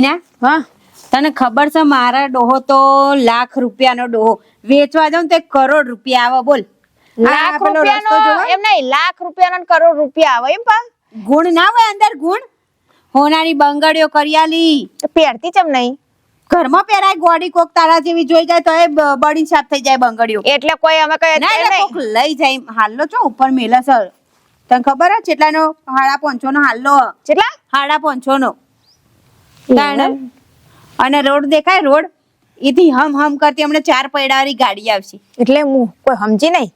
હિના હા. તને ખબર છે મારા ડોહો તો લાખ રૂપિયાનો ડોહો. વેચવા જાઉં તો એક કરોડ રૂપિયા આવે બોલ. લાખ રૂપિયાનો એમ નહીં લાખ રૂપિયાનો કરોડ રૂપિયા આવે એમ પા. ગુણ ના હોય અંદર ગુણ? હોનારી બંગડીઓ કરિયાલી પહેરતી ચમ નહીં. ઘરમાં પહેરાય ગોડી કોક તારા જેવી જોઈ જાય તો એ બળી સાફ થઈ જાય બંગડીઓ. એટલે કોઈ અમે કહે કોક લઈ જાય હાલ્લો છો ઉપર મેલા સર. તને ખબર છે કેટલાનો હાડા પોંચો નો હાલ્લો કેટલા હાડા પોંચો નો તાણે. અને રોડ દેખાય રોડ એથી હમ હમ કરતી હમણાં ચાર પૈડાવાળી ગાડી આવશે. એટલે હું કોઈ સમજી નહીં?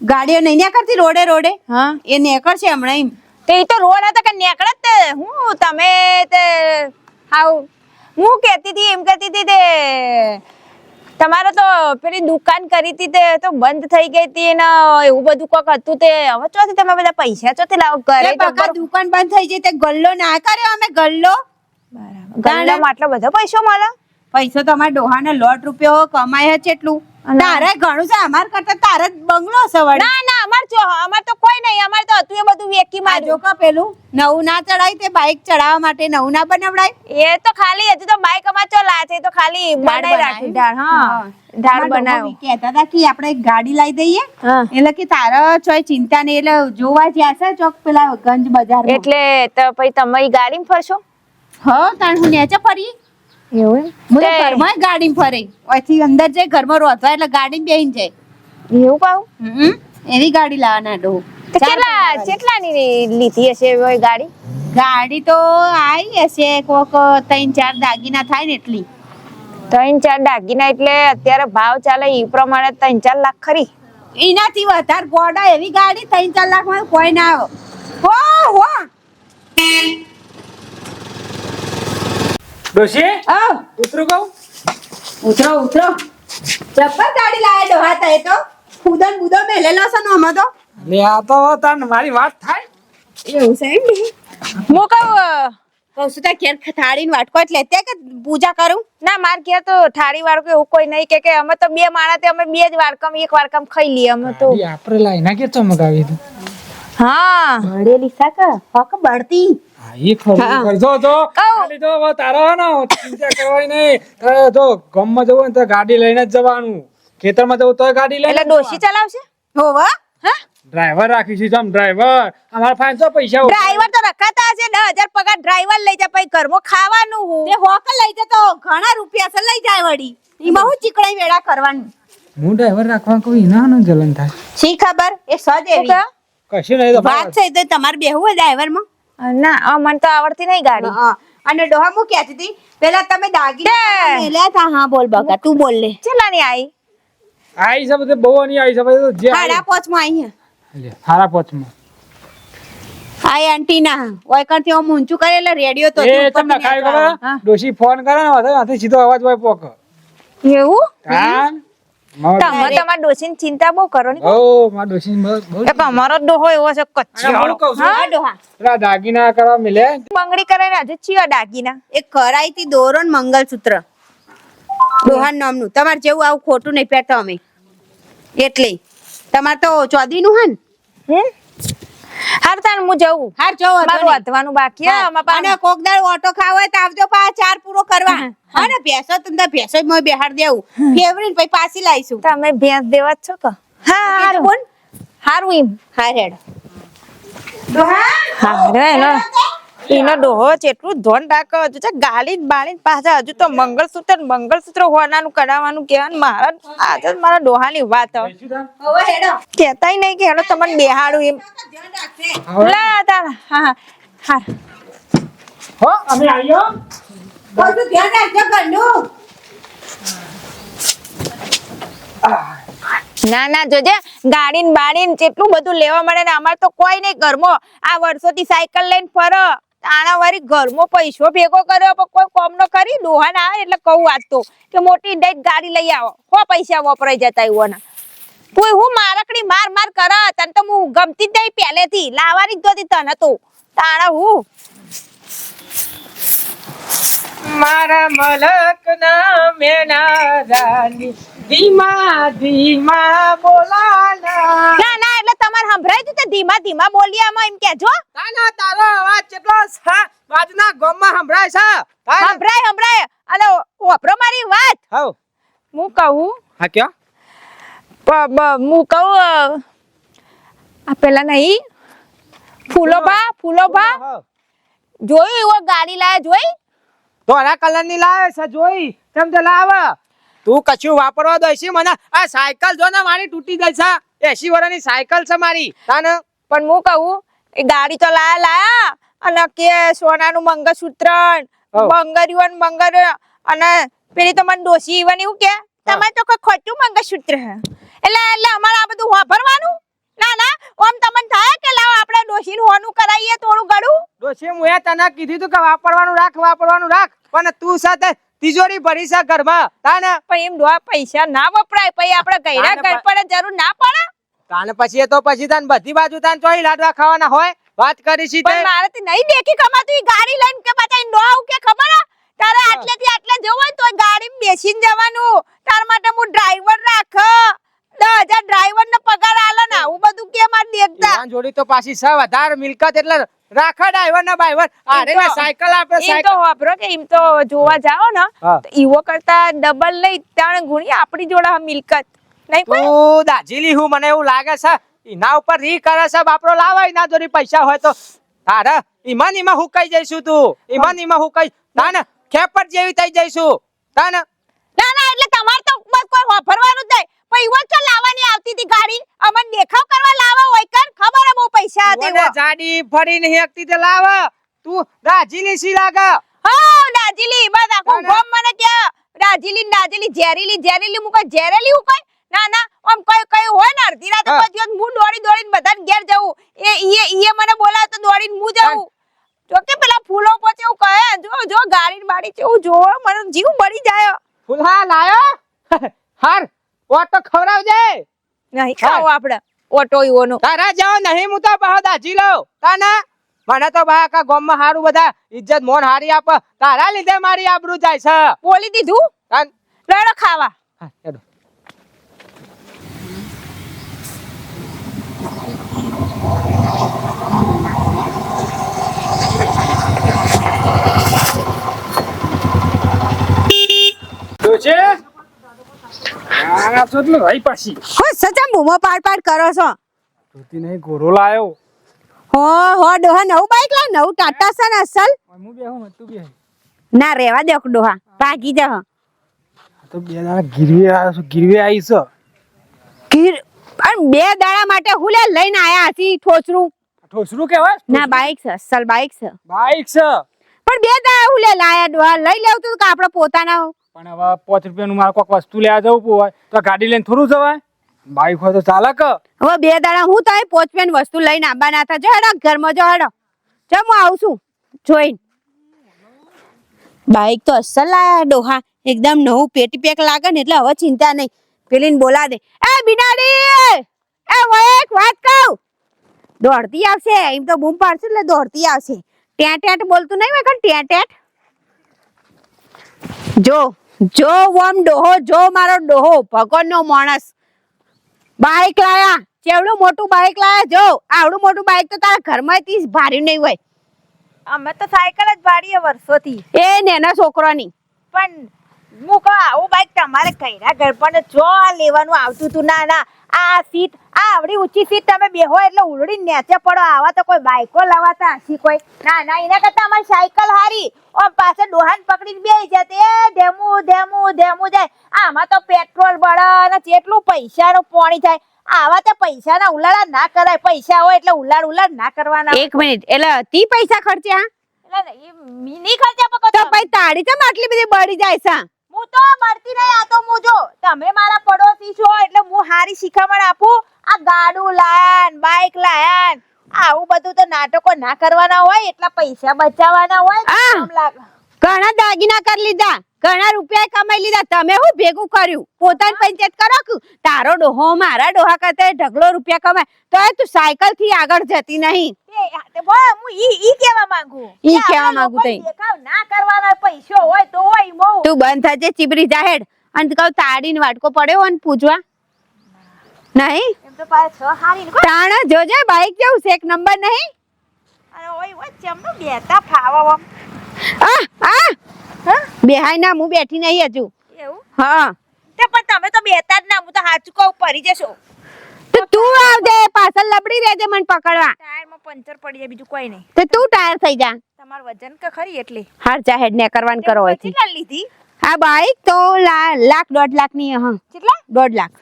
ગાડીઓ નહીં ન્યા કરતી રોડે રોડે. હા. એ નીકળશે હમણાં એમ. તે તો રોડ હતા કે નીકળે તે. હું તમે તે હાઉ હું કહેતી હતી એમ કહેતી હતી તે તમારે તો પેલી દુકાન કરી હતી તે તો બંધ થઈ ગઈ હતી ને એવું બધું કોક હતું તે. હવે ચોથી તમે બધા પૈસા ચોથી લાવો બકા દુકાન બંધ થઈ જઈ તે ગલ્લો ના કર્યો અમે ગલ્લો. ગલ્લામાં આટલો બધો પૈસો મળે? પૈસો તો અમારા ડોહાને લોટ રૂપિયો કમાય છે એટલું તારે ઘણું છે અમાર કરતા તારે બંગલો છે વળી. ના ના અમાર જો અમાર તો કોઈ નહીં અમાર તો હતું એ બધું વેકી આ જો કા પેલું નવું ના ચડાય તે બાઇક ચડાવવા માટે નવું ના બનાવડાય. એ તો ખાલી હજુ તો બાઈક અમાર ચો છે તો ખાલી બનાવી રાખ્યું ઢાળ હા. ઢાળ બનાવ્યો. કહેતા હતા કે આપણે ગાડી લાવી દઈએ એટલે કે તારા ચોય ચિંતા નહીં એટલે જોવા જ્યાં છે ચોક પેલા ગંજ બજાર એટલે તો પછી તમે ગાડી ગાડીમાં ફરશો? હ તાણ હું નેચે ફરી? એવું હું તો ઘરમાં ગાડી ફરે. ઓયથી અંદર જાય ઘરમાં રોધવા એટલે ગાડી બેહીને જાય. એવું હમ એવી ગાડી લાવવાના ડો. કેટલા કેટલાની લીધી હશે એ ગાડી? ગાડી તો આવી હશે કોક ત્રણ ચાર દાગીના થાય ને એટલી. ત્રણ ચાર દાગીના એટલે અત્યારે ભાવ ચાલે એ પ્રમાણે ત્રણ ચાર લાખ ખરી. એનાથી વધારે ગોડા એવી ગાડી ત્રણ ચાર લાખમાં કોઈ ના આવે. હો હો. ડોશી? આવ ઉતરું કહું? ઉતરો ઉતરો. જબ્બર ગાડી લાવે ડોહા થાય તો. ખુદન બુદો મેલેલો છે નો તો. લે આ તો તન મારી વાત થાય. એવું છે એમ મો કહું કહું છું તાર ઘેર થાળીને વાટકો એટલે લેતે કે પૂજા કરું? ના માર ઘેર તો થાળી વાળું એવું કોઈ નહીં કે કે અમે તો બે માણા તે અમે બે જ વાડકમ એક વાડકમ ખાઈ લઈએ અમે તો. આપણે લાઈ ના કે ચમકાવી તું? હા. બળેલી શાક હક બળતી? હા ખરું કરજો તો ખાલી તો તારો હે ને ચિંતા કરવાની નહીં. તારે જો ગામમાં જવું ને તો ગાડી લઈને જ જવાનું. ખેતરમાં જવું તોય ગાડી લઈને એટલે ડોશી ચલાવશે? હોવા હા. ડ્રાઈવર રાખીશું જમ ડ્રાઈવર. અમારા તો પૈસા ડ્રાઈવર તો રખાતા હજાર પગાર ડ્રાઈવર લઈ જાય પછી ઘરમાં ખાવાનું હું. તે હોક લઈ જતો ઘણા રૂપિયા છે લઈ જાય વડી એમાં હું ચીકણાઈ વેળા કરવાનું? હું ડ્રાઈવર રાખવા કોઈ ના ન જલન થાય. શી ખબર? એ સજ એવી? કશું નહીં વાત છે તો તમારે બેહવું હોય ડ્રાઈવરમાં ના આ મને તો આવડતી નહીં ગાડી. અને ડોહા હું કહેતી હતી પેલા તમે દાગી તે. મેલ્યા હતા. હા બોલ બકા તું બોલ લે. ચલા ની આઈ છે બધે બહુ ની આઈ છે બધે તો જે હાડા પોચમાં આઈ હે. હારા પોચમાં. આઈ આંટી ના ઓય કરતી હું ઊંચું કરે એટલે રેડિયો તો એ તમને ખાય ખબર ડોશી ફોન કરે ને માથે સીધો અવાજ હોય પોક. એવું? મારો તમે તમારા ડોશીની ચિંતા બહુ કરો ને. ઓ મારા ડોશી બહુ બહુ અમારો ડોહો એવો છે કચ્છો. હા ડોહા. દાગીના કરવા મિલે બંગડી કરાઈને હજુ ચિયો દાગીના. એક કરાઈ થી દોરો ને મંગલસૂત્ર. ડોહાન નામનું. તમારે જેવું આવું ખોટું નહીં પહેરતા અમે. એટલે. તમારે તો ચોદી નું? હે? હમ હાર તાર હું જઉં હાર જો મારું વધવાનું બાકી હે, અને કોક દાળ ઓટો ખાવ હોય તો આવજો પા ચાર પૂરો કરવા. હા ને ભેંસો તમને ભેંસો જ બેહાડ દેવું. ફેવરિટ પછી પાછી લાવીશું તમે ભેંસ દેવા જ છો કે? હા હારું. બોલ હારું એમ. હા રેડ ડોહા હારે એનો ડોહો જેટલું ધોન રાખો હજુ છે ગાલી બાળી પાછા હજુ તો મંગળસૂત્ર ને મંગળસૂત્ર હોવાનું કરાવવાનું કહેવાનું મારા આજે મારા ડોહાની વાત હવે. હવે હેડો કહેતાય નહીં કે હેડો તમને બેહાડું એમ. લા તારા હા હા હા હો અમે આવ્યો બધું ધ્યાન રાખજો ઘરનું ના ના જોજે ગાડી ને બાળી ને કેટલું બધું લેવા મળે ને અમારે તો કોઈ નહીં ઘરમાં. આ વર્ષોથી સાયકલ લઈને ફરો. આના વારી ઘરમાં પૈસો ભેગો કર્યો, પણ કોઈ કોમ નો કરી. ડોહા ના આવે એટલે કહું વાત તો, કે મોટી ડેટ ગાડી લઈ આવો. હો પૈસા વપરાઈ જતા એવોના કોઈ હું મારકડી માર માર કરા, તને તો હું ગમતી જ નહીં પહેલેથી. લાવવાની જ નહોતી તને તો. તાણા હું? મારા મલક ના મેના રાની. ધીમા ધીમા બોલાના. ના ના એટલે તમારે સંભળાય તું તે ધીમા ધીમા બોલીએ આમાં એમ કેજો ના ના તારો અવાજ કેટલો છે બાજુના ગામમાં સંભળાય છે. સંભળાય સંભળાય. અને વાપરો મારી વાત. હવ. હું કહું? હા કયો? હું કહું આ પેલા નહીં. ફૂલો ભા ફૂલો ભા જોયું એવો ગાડી લાયા જોઈ? ધોળા કલરની લાવે છે જોઈ. તેમ તે લાવે? તું કશું વાપરવા દો મને. આ સાયકલ જો ને મારી તૂટી જાય છે. એસી વર્ષની સાયકલ છે મારી. તાને? પણ હું કહું એ ગાડી તો લાયા લાયા અને કે સોનાનું મંગળસૂત્ર ન, હઉ. બંગડીઓ બંગર અને પેલી તો મને ડોસી ઈવન એવું કે તમારે તો કોઈ ખોટું મંગળસૂત્ર હે એટલે એટલે અમારે આ બધું વાપરવાનું ના ના ઓમ તમને થાય કે લાવો આપણે ડોસીનું હોનું કરાવીએ થોડું ગળું મુએ તને કીધું તું કે વાપરવાનું રાખ વાપરવાનું રાખ. પણ તું સાથે તિજોરી ભરી છે ઘરમાં. તાને પણ એમ ડોહા પૈસા ના વપરાય. પછી આપણે ના, ના, ઘર પર જરૂર ના પડે? તાને પછી એ તો પછી તાન બધી બાજુ તાન ચોઈ લાડવા ખાવાના હોય. વાત કરી છી પણ મારે તો નહીં દેખી કમાતું ઈ ગાડી લઈને કે પાછા ઈ આવું કે ખબર તારે આટલે થી આટલે જવું હોય તો ગાડી બેસીને જવાનું. તાર માટે હું ડ્રાઈવર રાખ. દસ હજાર ડ્રાઈવર ને પગાર આલો ને. આવું બધું કે મારે દેખતા? જોડી તો પાછી સ વધારે મિલકત એટલે રાખા ડ્રાઈવર ના બાઈવર અરે ને સાયકલ આપે એમ તો વાપરો કે એમ તો જોવા જાઓ ને ઈવો કરતા ડબલ નહીં ત્રણ ગુણી આપણી જોડે મિલકત. નહીં કોઈ તું દાજીલી હું મને એવું લાગે છે એના ઉપર રી કરે છે બાપરો લાવે એના જોડી પૈસા હોય તો. તારે ઈમાન ઈમાં હુકાઈ જઈશું તું? ઈમાન ઈમાં હુકાઈ તાને ખેપટ જેવી થઈ જઈશું. તાને ના ના એટલે તમારે તો કોઈ વાપરવાનું જ નહીં. પણ ઈવો લાવવાની આવતી હતી ગાડી. અમન દેખાવ કરવા લાવા હોય કર ખબર હે બહુ પૈસા હતા મને જાડી ફરી નહીં એકતી તે લાવે. તું દાજીલી સી લાગે? હા દાજીલી બસ આખું. ગોમ મને કે દાજીલી દાજીલી ઝેરીલી ઝેરીલી હું કોઈ ઝેરેલી હું કઈ? ના ના આમ કઈ કઈ હોય ને અડધી રાતે પછી હું દોડી દોડીને બધાને ઘેર જવું. એ ઈએ ઈએ મને બોલાવે તો દોડીને હું જવું. જો કે પેલા ફૂલો પછી હું કહે જો જો ગાડી બાડી જેવું જો મને જીવ મરી જાય. ફૂલહા લાયો? હાર. ઓટો ખવડાવજે. નહીં ખાવ આપણે. ઓટો ઈવોનો. તારા જાવ નહીં હું તો બહુ દાજી લઉં. તાના? મને તો બા કા ગામમાં હારું બધા ઇજ્જત મોન હારી આપ. તારા લીધે મારી આબરૂ જાય છે. બોલી દીધું? તાન- લેડો ખાવા. હા. ડોશી આ તો એટલે રહી પાછી. હો સચા બૂમો પાડ પાડ કરો છો. જોતી નહીં ગોરો લાયો. હો હો ડોહા નવું બાઈક લા નવું ટાટા સન અસલ? હું બેહું ને તું બેહ. ના રેવા દે ડોહા પાકી જા તો બે દાડા ગીરવે આવ્યો છું ગીરવે આવી છે? કીર અને બે દાડા માટે હું લે લઈને આયા હતી ઠોસરું. ઠોસરું કહેવાય? ના બાઈક છે અસલ બાઈક છે. બાઈક છે? પણ બે દાડા હું લે લાયા ડોહા લઈ લેવું તું કે આપણે પોતાના પણ હવે પાંચ રૂપિયાનું મારે કોઈક વસ્તુ લેવા જવું હોય, તો ગાડી લઈને થોડું જવાય? બાઈક હોય તો ચાલે કે? હવે બે દાડા હું તો રૂપિયાની વસ્તુ લઈને આવવાના ના જો હેડો, ઘરમાં જો હેડો. જો હું આવું છું, જોઈને. બાઈક તો અસલ લાયા ડોહા. એકદમ નવું પેટી પેક લાગે ને એટલે હવે ચિંતા નહીં. પેલીને બોલા દે. એ બિનાડી! એ હું એક વાત કહું. દોડતી આવશે, એમ તો બૂમ પાડશે એટલે દોડતી આવશે. ટેટ ટેટ બોલતું નહીં હોય ટેટ ટેટ જો જો ઓમ ડોહો જો મારો ડોહો ભગવાનનો માણસ. બાઇક લાયા ચેવડું મોટું બાઈક લાયા જો આવડું મોટું બાઈક તો તારા ઘરમાં થી ભાર્યું નહીં હોય. અમે તો સાયકલ જ ભાડીએ વર્ષોથી. એ નેના છોકરાની. પણ હું કહું આવું બાઈક તમારે કઈના ઘર પણ જો આ લેવાનું આવતું હતું ના ના આ સીટ આ આવડી ઊંચી સીટ તમે બેહો એટલે ઉલડી નેચે પડો. આવા તો કોઈ બાઈકો લાવાતા હસી કોઈ. ના ના એના કરતા અમારી સાયકલ હારી. ઓમ પાસે ડોહાન પકડીને બેહી જતે. ધેમુ ધેમું ધેમું જાય. આમાં તો પેટ્રોલ બળે અને કેટલું પૈસાનું પોણી થાય. આવા તો પૈસાના ઉલાળા ના કરાય. પૈસા હોય એટલે ઉલાડ ઉલાડ ના કરવાના. એક મિનિટ. એટલે તી પૈસા ખર્ચ્યા એટલે એ મિની ખર્ચા તો પકડો પછી તાળી ચમ આટલી બધી બળી જાય છે? હું તો મળતી નહીં આ તો હું જો તમે મારા પડોશી છો એટલે હું હારી શિખામણ આપું આ ગાડું લાયન બાઈક લાયાન આવું બધું તો નાટકો ના કરવાના હોય એટલા પૈસા બચાવવાના હોય. ઘણા દાગીના કરી લીધા ઘણા રૂપિયા કમાઈ લીધા. તમે હું ભેગું કર્યું? પોતાની પંચાયત કરો કે તારો ડોહો મારા ડોહા કરતા ઢગલો રૂપિયા કમાય? તો તું સાયકલથી આગળ જતી નહીં. તે બંધ થજે ચીબરી જાહેડ અને કહું તાળીને વાટકો પડ્યો અને પૂજવા? નહીં? તાણા જોજે બાઈક કેવું છે એક નંબર નહીં? અને ઓય ઓય ચમનો બેતા ફાવા આમ. આ આ! બેહાય ના હું બેઠી નહીં હજુ. એવું? હા. તે પણ તમે તો બેતા જ ના હું તો હાચું કહું પડી જશો. તો તું આવજે પાછળ લબડી રહેજે મને પકડવા. ટાયરમાં પંચર પડી જાય બીજું કોઈ નહીં. તો તું ટાયર થઈ જા. તમારું વજન કે ખરી એટલે? હાર જા હેડ ને કરવાનું કરો હોય કેટલા લીધી? આ બાઈક તો લાખ દોઢ લાખની હા. કેટલા? દોઢ લાખ.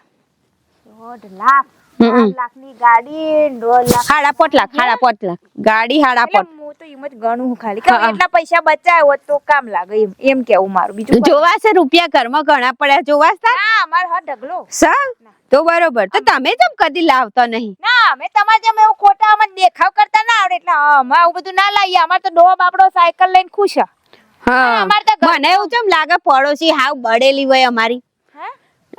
દોઢ લાખ. લાખની ગાડી દોઢ લાખ. હાડા પોટ લાખ હાડા પોટ લાખ. ગાડી હાડા પોટ. હું તો એમ જ ગણું ખાલી. કે એટલા પૈસા બચાવ્યા તો કામ લાગે એમ એમ કેવું મારું. બીજું કોઈ- જોવા છે રૂપિયા ઘરમાં ઘણા પડ્યા જોવા છે? ના અમાર હા ઢગલો. સા? તો બરોબર. તો તમે જેમ કદી લાવતા નહીં. ના અમે તમારે જેમ એવું ખોટા અમે દેખાવ કરતા ના આવડે. એટલે અમે આવું બધું ના લાવીએ. અમારે તો ડોબ આપણો સાયકલ લઈને ખુશ હા. અમારે તો ઘર- મને એવું જેમ લાગે પડોશી હાવ બળેલી હોય અમારી?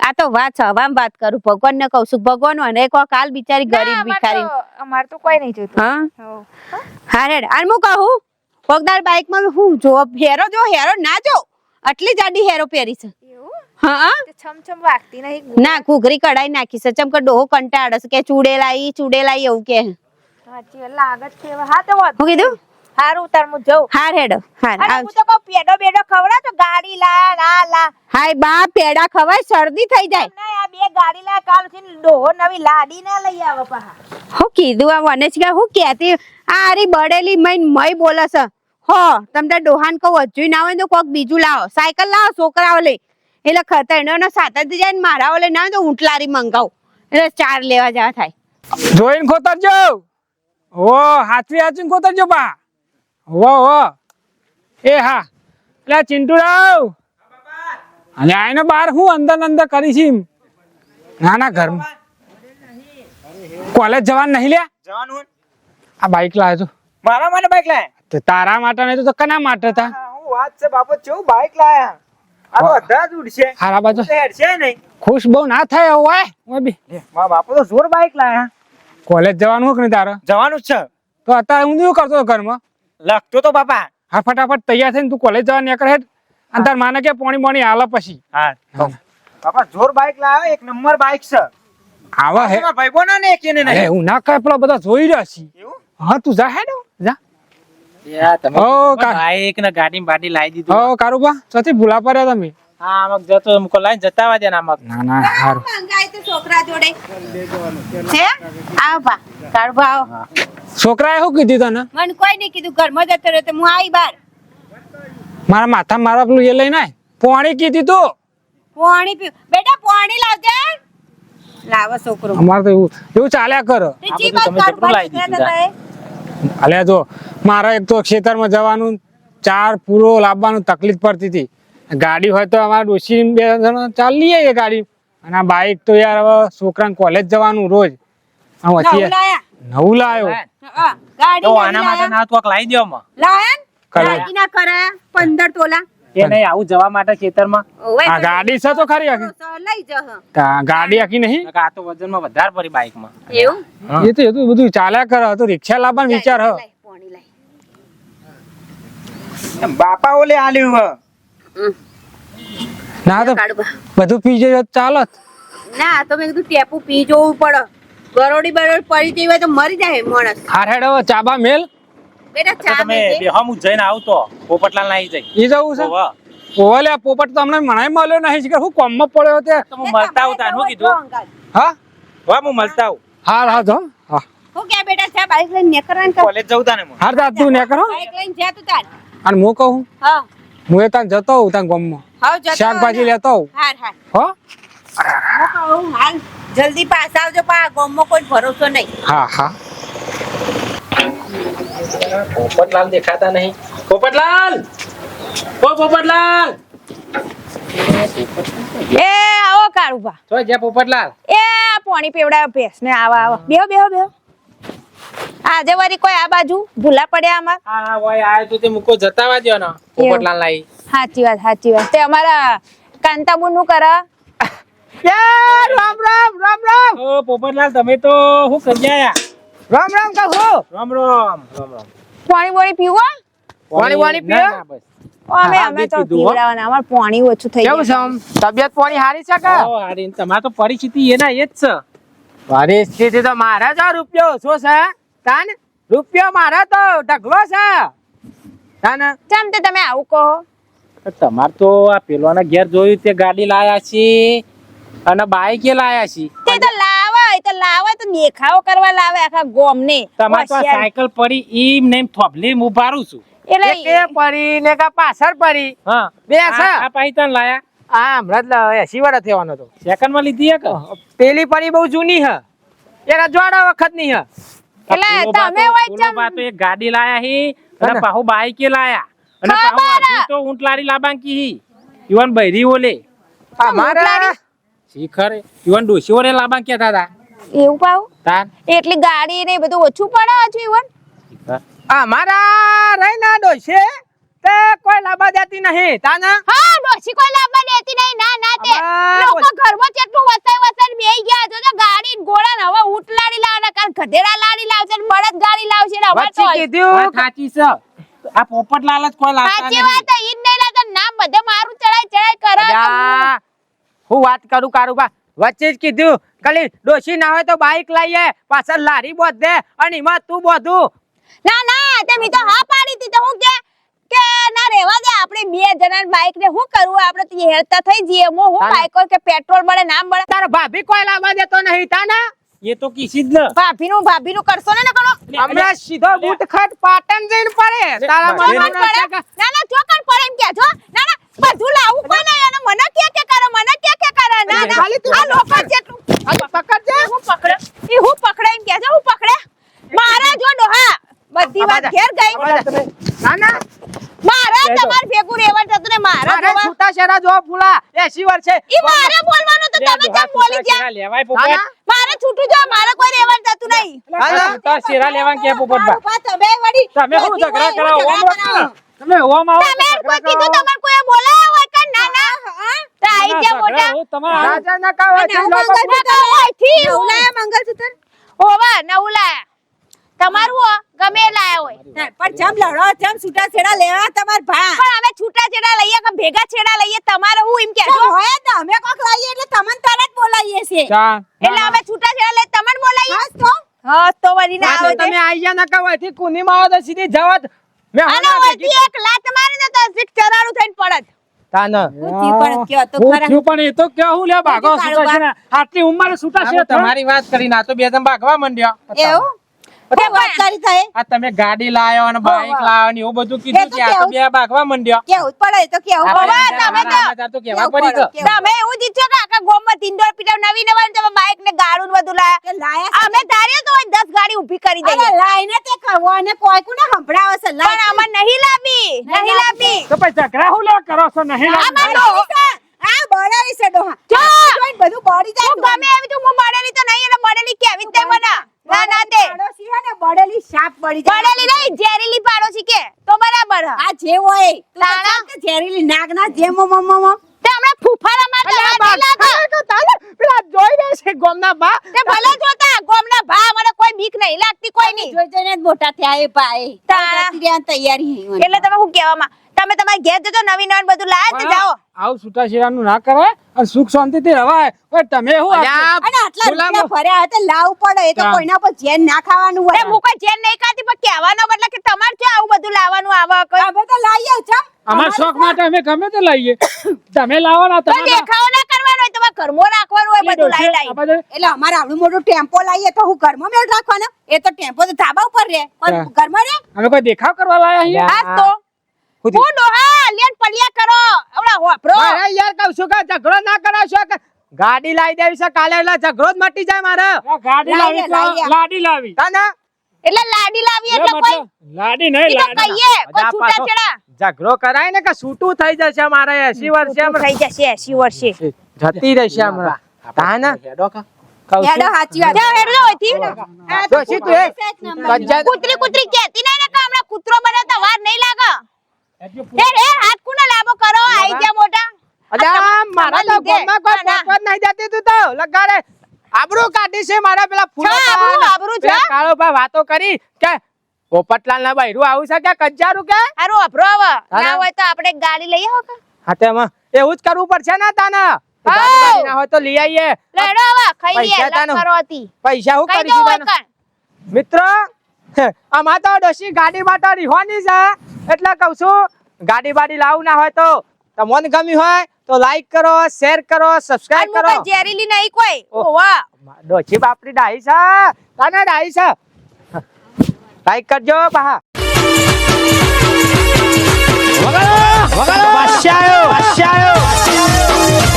આ તો વાત છે હવામાં વાત કરું. ભગવાન ને કઉ છું ભગવાન મને કોક કાલ બિચારી ગરીબ બિચારી અમારે તો કોઈ નહીં જોતું. હા? હા. રેડ. અને હું કહું? પગદાર બાઇકમાં હું જો હેરો જો હેરો ના જો. આટલી જાડી હેરો પહેરી છે. હા છમછમ વાગતી નહીં ના ઘૂઘરી કઢાઈ નાખી છે. ચમ કે ડોહો કંટાળે છે કે ચૂડેલાઈ ચૂડેલાઈ એવું કે. સાચી લાગત છે હા તો હું કીધું? હારું તાર હું જઉં. હાર હેડો હાર આવ હું તો કહું પેડો બેડો ખવડાવ તો ગાડી લા લા લા. હાય બા પેડા ખવાય શરદી થઈ જાય. ના આ બે ગાડી લા કાલથી ડોહો નવી લાડી ના લઈ આવો પાહા. હું કીધું આ મને જ કે હું કહેતી આ આરી બળેલી મઈન મય બોલે છે. હો તમને ડોહાન કહું હજુ ના હોય તો કોક બીજું લાવો. સાયકલ લાવો છોકરાઓ લઈ. એટલે ખતરનો સાત જ જાય ને મારા ઓલે ના હોય તો ઉંટલારી મંગાવું. એટલે ચાર લેવા જવા થાય. જોઈને ખોતરજો. ઓ હાથવી હાચવીને ખોતરજો બા. હો હો એ હા. એટલે ચિંટુરાવ અને આઈને બહાર હું અંદર અંદર કરી છે ના ના ઘરમાં કોલેજ જવાનું નહીં લે? જવાનું આ બાઈક લાવ્યો છું મારા માટે બાઈક લાયા? તે તારા માટે નહીં તો કના માટે હું વાત છે બાપુ કેવું બાઈક લાયા? આ અધા જ ઉડશે. હારા બાજુ. હેડશે નહીં. ખુશ બહુ ના થાય બી. મારા બાપુ તો જોર બાઈક લાયા. કોલેજ જવાનું કે નહીં તારે? જવાનું જ છે. તો અત્યારે હું શું કરતો ઘરમાં? લખતો તો બાપા. હા ફટાફટ તૈયાર થઈને તું કોલેજ જવા નીકળે હેડ. અને તાર માને કે પોણી પોણી હાલે પછી. હા બાપા જોર બાઈક લાવ્યો એક નંબર બાઈક છે. આવા હે. ભાઈ બોના ને કે એને અરે નહીં હું ના કહે પેલા બધા જોઈ રહ્યા છી હા તું જા હેડ જા. યા તમે ઓ, કા- બાઈક ને ગાડી બાડી લાવી દીધું. ઓ કારુબા સચી ભૂલા પડ્યા તમે. હા આમક જતો મુકો લાઈન જતાવા દે આમક ના ના હારું. મંગાય તો છોકરા જોડે. છે? આવ બા કાઢવા આવો. છોકરાએ શું કીધું તને? મને કોઈ નહીં કીધું ઘરમાં જતો રહ્યો તો હું આવી બાર. મારા માથા મારા પેલું એ લઈને આય. પોણી કીધી તું. પાણી પીવું બેટા પાણી લાવજે. લાવો છોકરો. અમારે તો એવું એવું ચાલ્યા કરો. તમે કાઢવા લાવી દીધું અલ્યા જો મારા એક તો ખેતરમાં જવાનું ચાર પૂરો લાવવાનું તકલીફ પડતી હતી. ગાડી હોય તો અમારે ડોશી બે જણા ચાલી લઈએ ગાડી. અને આ બાઈક તો યાર હવે છોકરાને કોલેજ જવાનું રોજ. નવું લાયા? નવું લાયો. ગાડી તો આના માટે ના તો લાવી દો માં લાયા ને? કરાયા. દાગીના કરાયા. તોલા એ નહીં આવું જવા માટે ખેતરમાં. આ ગાડી છે તો ખરી આખી. લઈ ગાડી આખી નહીં? આ તો વજનમાં વધારે પડી બાઈકમાં એવું. એ તો એ તો બધું ચાલ્યા કરે. તો રિક્ષા લાવવાનો વિચાર હ. પાણી. એમ બાપા ઓલે આલ્યું હ. ના તો બધું પી જઈએ ચાલો ના તો મેં કીધું ટેપુ પી જોવું પડે. ગરોડી બરોડી પડી જઈ હોય તો મરી જાય માણસ. હાર હેડ ચાબા મેલ. બેટા ચા તમે મેલજે. બેહો હું જઈને આવતો પોપટલાલ ના આવી જાય. ઈ જવું છે? ઓલે પોપટ તો હમણાં મણાય મળ્યો નહીં. કે હું કોમમાં પડ્યો તે? હું મળતા આવું તાર કીધું? હા? હા હું મળતા આવું. હાર હા જો. હા. હું કે બેટા ચા બાઈક લઈને નેકરાન કર કોલેજ જવું તાને હાર તા તું ને બાઈક લઈને જા તું તાર. અને હું કહું? હા. હું એ તાન જતો હું તાન ગામમાં. હાવ જતો શાકભાજી. લેતો હું હાર હાર. હો? હું હાલ જલ્દી પાછા આવજો પા ગામમાં કોઈ ભરોસો નહીં. હા હા. પોપટલાલ દેખાતા નહીં. પોપટલાલ! ઓ પોપટલાલ! એ આવો કાળુભા. તો જે પોપટલાલ. એ પાણી પીવડાવ ભેંસ ને આવા આવો. બેહો બેહો બેહો. આજે વળી કોઈ આ બાજુ ભૂલા પડ્યા અમાર હા ભાઈ આયો તો તે મુકો જતાવા દો ને પોપટલાલ લાવી સાચી વાત સાચી વાત. તે અમારા કાંતાબુ નું કરા રામ રામ રામ રામ. ઓ પોપટલાલ તમે તો હું કરી આયા? રામ રામ કહો. રામ રામ. રામ રામ પાણી બોણી પીવો પાણી વાણી પીવો? અમે અમે તો પીવડાવવાના અમાર પાણી ઓછું થઈ કેવું છે તબિયત પાણી હારી છે કે? ઓ, હારી. તમારે તો પરિસ્થિતિ એના એ જ છે. પરિસ્થિતિ તો મારા જ રૂપિયો ઓછો છે. તાન રૂપિયો મારા તો ઢગલો છે. તાન ચમ તે તમે આવું કહો? તમાર તો આ પેલોના ઘેર જોયું તે ગાડી લાયા છે અને બાઈક એ લાયા છે. તે તો લાવા તો લાવા તો દેખાવો કરવા લાવે આખા ગોમને. તમાર તો સાયકલ પડી ઈમ નેમ થોભલી હું છું. એટલે કે પડી ને કા પાછળ પડી. હા. બે છે. આ પાઈ પાછી તને લાયા. આ હમણાં જ એસી વર્ષ થવાનો તો સેકન્ડમાં લીધી હે કે પેલી પડી બહુ જૂની હ. એ રજવાડા વખતની હ. એટલે તમે હોય ચમ- તો એક ગાડી લાયા હી અને? પાહુ બાઈક લાયા. અને પાહુ તો ઊંટ લારી લાબાંકી હી. ઈવન બૈરી ઓલે. અમારા શિખર. ઈવન ડોશી ઓરે લાબાંકી કે દાદા એવું તાર એટલી ગાડી ને બધું ઓછું પડે હજુ ઈવન? અમારા રૈના ડોશે તે કોઈ લાબા દેતી નહીં તાના? હા ડોશી કોઈ લાબા દેતી નહીં ના ના તે લોકો ઘરમાં કેટલું વસાઈ વસાઈ બેહી ગયા જો ગાડી ઘોડા ને હવે ઊંટ લાડી લાવવાના કારણ ગધેડા લાડી લાવશે ને બળદ ગાડી લાવશે ને અમાર તો વચ્ચે કીધું? સાચી છે. આ પોપટલાલ જ કોઈ લાવતા સાચી વાત ઈ જ નહીં નામ બધે મારું ચડાય ચડાય કરે. હું વાત કરું કારુબા વચ્ચે જ કીધું કલી ડોશી ના હોય તો બાઈક લઈએ પાછળ લારી બોધ દે અને એમાં તું બોધું. ના ના તે મી તો હા પાડી હતી તો હું કે કે ના રેવા દે આપણે બે જણા બાઈક ને શું કરવું? આપણે તો હેરતા થઈ જઈએ. હું હું. બાઈક કે પેટ્રોલ મળે ના મળે? તારો ભાભી કોઈ લાવવા દેતો નહીં તાના? એ તો કીધી જ ન. ભાભીનું ભાભીનું કરશો ને ન કરો હમણાં સીધો બૂટ ખટ પાટણ જઈને પડે. તારા મન પડે. ના ના ચોકન પડે એમ કે જો? ના ના બધું લાવું કોઈ નહીં અને મને કે કે કરે મને કે કે કરે? ના ના ખાલી તું- આ લોકો જેટલું પકડજે હું પકડે? ઈ હું પકડે એમ કે છે હું પકડે? મારા જો ડોહા બધી વાત ઘેર ગઈ. ના ના. મારા તમાર ભેગું રહેવાનું થતું ને મારા મારે જોવા છૂટા શેરા જો ફૂલા એસી વર્ષે ઈ મારે બોલવાનું તો તમે કેમ બોલી ગયા. લેવાય પોપટ ના. મારે છૂટું જો મારે કોઈ રહેવાનું થતું નહીં ના, ના. છૂટા શેરા લેવા કે પોપટ બા. બા, તમે વડી તમે હું ઝઘડા હોય કરાવો ઓમ તમે ઓમ આવો તમે કોઈ કીધું તમાર કોઈ બોલાયા હોય કે ના ના? તાઈ ઝઘડા મોટા. હું તમારા રાજા ના કાવ અને હું મંગળસૂત્રથી ઉલાયા મંગળસૂત્ર? ઓવા ના લાયા તમારું ગમે લાયા હોય. પણ જમ લડો જમ છૂટા છેડા લેવા તમાર ભા. પણ અમે છૂટા છેડા લઈએ કે ભેગા છેડા લઈએ તમારે હું એમ તો કહેજો હોય તો અમે કોક લાવીએ એટલે તમને તરત બોલાવીએ છે એટલે અમે છૂટા છેડા લઈએ તમને બોલાઈએ? તો. હા તો વળી ના આવે તમે આઈ ના કાવથી કુની માં આવો તો સીધી જવાત મેં અને હમણાં એક લાત મારી ને તો સીક ચરાડું થઈને પડત. તાન. હું પણ કયો તો હું ખરા. થયું પણ એ તો કેવું લે ભાગો આટલી ઉંમરે છૂટા છે તમારી વાત કરીને આ તો બે જણ ભાગવા માંડ્યા. એવું? આ તમે ગાડી લાયો અને બાઈક લાયો ને એવું બધું કીધું એ આ તો બે ભાગવા માંડ્યા. કેવું? પડે તો કેવું? આપણે પડે. હવે તમે તો- આમાં તાર તો કહેવા કેવું પડી પડે, કે કેવું. તમે એવું જ ઈચ્છો ગોમમાં તીંડોળ પીટાવ નવી નવા તમે બાઈક ને ગાડું બધું લાયા? કે લાયા છે? અમે ધાર્યો તો હોય દસ ગાડી ઊભી કરી દઈએ. લાઈને તે કહો અને કોઈ કોને સંભળાવે છે પણ લાઈ નહીં લાવી નહીં લાવી. તો પછી ઝઘડા હું લે કરો છો? નહીં લાગતું? આ બળાવી છે ડોહા. જો! બધું બળી જાય હું ગમે એવી તું હું મળેલી તો નહીં એટલે મળેલી કેવી રીતે મને? ના ના તે પાડોશી હે ને બળેલી સાપ બળી જાય મળેલી નહીં ઝેરીલી પાડોશી કે તો બરાબર હ. આ જે હોય તારા? કે ઝેરીલી નાગના જેમ મમ મમ તે હમણાં ફૂફારા લાગે. પેલા જોઈ રહ્યા છે ગોમના બા તે ભલે જોતા ગોમના ભા મને કોઈ બીક નહીં લાગતી કોઈ નહીં જોઈ જોઈને મોટા થયા એ ભાઈ તારા? તૈયારી એટલે તમે શું કહેવામાં તમે તમારી ઘેર જજો નવી નવી બધું લાયા તો જાઓ. આવું છૂટા શેરાનું ના કરાય અને સુખ શાંતિથી રવાય. ઓય તમે હું અને આટલા રૂપિયા ફર્યા હતા લાવ પડે એ તો કોઈના પર જેન ના ખાવાનું હોય. હું કોઈ જેન નહીં ખાતી પણ કહેવાનો મતલબ કે તમારે કે આવું બધું લાવવાનું આવા કોઈ? અમે તો લાવીએ ચમ. અમાર શોખ માટે અમે ગમે તે લાવીએ તમે લાવવાના તમે દેખાવો ના કરવાનો હોય તમારે ઘરમાં રાખવાનું હોય બધું લાઈ લાઈ એટલે અમારે આવડું મોટું ટેમ્પો લાવીએ તો હું ઘરમાં મેળ રાખવાનો? એ તો ટેમ્પો તો ધાબા ઉપર રહે. પણ હા. ઘરમાં રે અમે કોઈ દેખાવ કરવા લાયા આજ તો. હું હું ડોહા લેન પલિયા કરો. હમણાં હોપરો મારે યાર કહું છું કે ઝઘડો ના કરાવશો કે ગાડી લાવી દેવી છે કાલે એટલે ઝઘડો જ મટી જાય મારે. ગાડી લાવી. લાડી લાવી. તાને એટલે લાડી લાવી એટલે કોઈ લાડી નહીં લાડી કહીએ કોઈ છૂટા છેડા. ઝઘડો કરાય ને કે છૂટું થઈ જશે મારે 80 વર્ષે થઈ જશે 80 વર્ષે. જતી રહેશે હમણાં તાને હેડો કા. હેડો. સાચી વાત. હેડો. આ તો ડોશી તું કૂતરી કૂતરી કહેતી નહીં ને કે હમણાં કૂતરો બનાવતા વાર નહીં લાગે. હે રે હાથ કુને લાંબો કરો? આઈ ગયા મોટા? અલ્યા, મારા તો લીધે. કોઈ ના, ના. પોપટ નહીં જતી તું તો. લગાડે. આબરૂ કાઢી છે મારા પેલા ફૂલો આબરૂ, આબરૂ છે? પેલા કાળોભા વાતો કરી કે પોપટલાલ ના બૈરું આવું છે કે કજ્જારું કે? હારું અભરો હવે. ના, ના ના. હોય તો આપણે ગાડી લઈ આવો કે? એવું જ કરવું પડશે ને તાને. ગાડી ના હોય તો લઈ આવીએ લેડો હવે ખાઈ લઈએ પૈસા હું કરીશું તાને? મિત્રો આમાં તો ડોશી ગાડી માટે રીહોની છે. એટલે કહું છું ગાડી બાડી લાવું ના હોય તો તમને ગમી હોય તો લાઈક કરો શેર કરો સબસ્ક્રાઇબ કરો. જેરીલી નહીં કોઈ. વાહ. ડોચી બાપરી ડાઈ છે. તને ડાઈ છે? લાઈક કરજો પહા. વગાડો વગાડો. વાશ્યાયો વાશ્યાયો